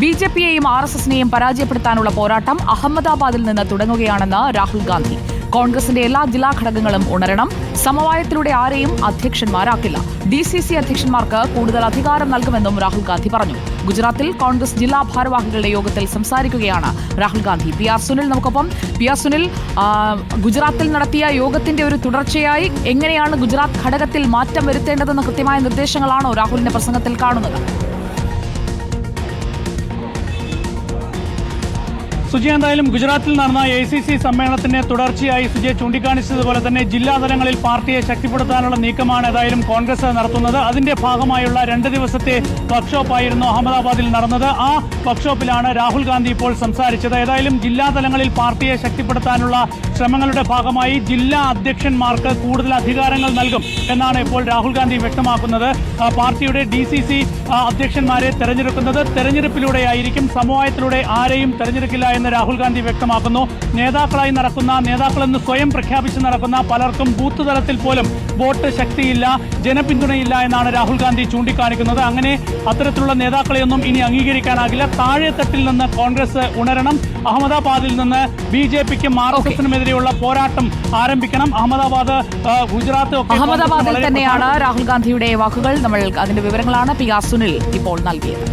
B J പിയെയും R S എസിനെയും പരാജയപ്പെടുത്താനുള്ള പോരാട്ടം അഹമ്മദാബാദിൽ നിന്ന് തുടങ്ങുകയാണെന്ന് രാഹുൽ ഗാന്ധി. കോൺഗ്രസിന്റെ എല്ലാ ജില്ലാ ഘടകങ്ങളും ഉണരണം. സമവായത്തിലൂടെ ആരെയും അധ്യക്ഷന്മാരാക്കില്ല. ഡി സി സി അധ്യക്ഷന്മാർക്ക് കൂടുതൽ അധികാരം നൽകുമെന്നും രാഹുൽ ഗാന്ധി പറഞ്ഞു. ഗുജറാത്തിൽ കോൺഗ്രസ് ജില്ലാ ഭാരവാഹികളുടെ യോഗത്തിൽ സംസാരിക്കുകയാണ് രാഹുൽ ഗാന്ധി. പി ആർ സുനിൽ നമുക്കൊപ്പം. പി ആർ സുനിൽ ഗുജറാത്തിൽ നടത്തിയ യോഗത്തിന്റെ ഒരു തുടർച്ചയായി എങ്ങനെയാണ് ഗുജറാത്ത് ഘടകത്തിൽ മാറ്റം വരുത്തേണ്ടതെന്ന കൃത്യമായ നിർദ്ദേശങ്ങളാണോ രാഹുലിന്റെ പ്രസംഗത്തിൽ കാണുന്നത്? സുജി എന്തായാലും ഗുജറാത്തിൽ നടന്ന എ സി സി സമ്മേളനത്തിന്റെ തുടർച്ചയായി സുജയ് ചൂണ്ടിക്കാണിച്ചതുപോലെ തന്നെ ജില്ലാതലങ്ങളിൽ പാർട്ടിയെ ശക്തിപ്പെടുത്താനുള്ള നീക്കമാണ് ഏതായാലും കോൺഗ്രസ് നടത്തുന്നത്. അതിന്റെ ഭാഗമായുള്ള രണ്ട് ദിവസത്തെ വർക്ക്ഷോപ്പായിരുന്നു അഹമ്മദാബാദിൽ നടന്നത്. ആ വർക്ക്ഷോപ്പിലാണ് രാഹുൽ ഗാന്ധി ഇപ്പോൾ സംസാരിച്ചത്. ഏതായാലും ജില്ലാതലങ്ങളിൽ പാർട്ടിയെ ശക്തിപ്പെടുത്താനുള്ള ശ്രമങ്ങളുടെ ഭാഗമായി ജില്ലാ അധ്യക്ഷന്മാർക്ക് കൂടുതൽ അധികാരങ്ങൾ നൽകും എന്നാണ് ഇപ്പോൾ രാഹുൽ ഗാന്ധി വ്യക്തമാക്കുന്നത്. പാർട്ടിയുടെ ഡി സി സി അധ്യക്ഷന്മാരെ തെരഞ്ഞെടുക്കുന്നത് തെരഞ്ഞെടുപ്പിലൂടെയായിരിക്കും. സമവായത്തിലൂടെ ആരെയും തെരഞ്ഞെടുക്കില്ല എന്ന് രാഹുൽ ഗാന്ധി വ്യക്തമാക്കുന്നു. നേതാക്കളായി നടക്കുന്ന നേതാക്കളെന്ന് സ്വയം പ്രഖ്യാപിച്ച് നടക്കുന്ന പലർക്കും ബൂത്ത് തലത്തിൽ പോലും വോട്ട് ശക്തിയില്ല ജനപിന്തുണയില്ല എന്നാണ് രാഹുൽ ഗാന്ധി ചൂണ്ടിക്കാണിക്കുന്നത്. അങ്ങനെ അത്തരത്തിലുള്ള നേതാക്കളെയൊന്നും ഇനി അംഗീകരിക്കാനാകില്ല. താഴെത്തട്ടിൽ നിന്ന് കോൺഗ്രസ് ഉണരണം അഹമ്മദാബാദിൽ നിന്ന് ബി ജെ പിക്കും ആർ എസ് എസിനുമെതിരെയുള്ള പോരാട്ടം ആരംഭിക്കണം. അഹമ്മദാബാദ് ഗുജറാത്ത് അഹമ്മദാബാദിൽ തന്നെയാണ് രാഹുൽ ഗാന്ധിയുടെ വാക്കുകൾ. നമ്മൾ അതിന്റെ വിവരങ്ങളാണ് പി ആർ സുനിൽ ഇപ്പോൾ നൽകിയത്.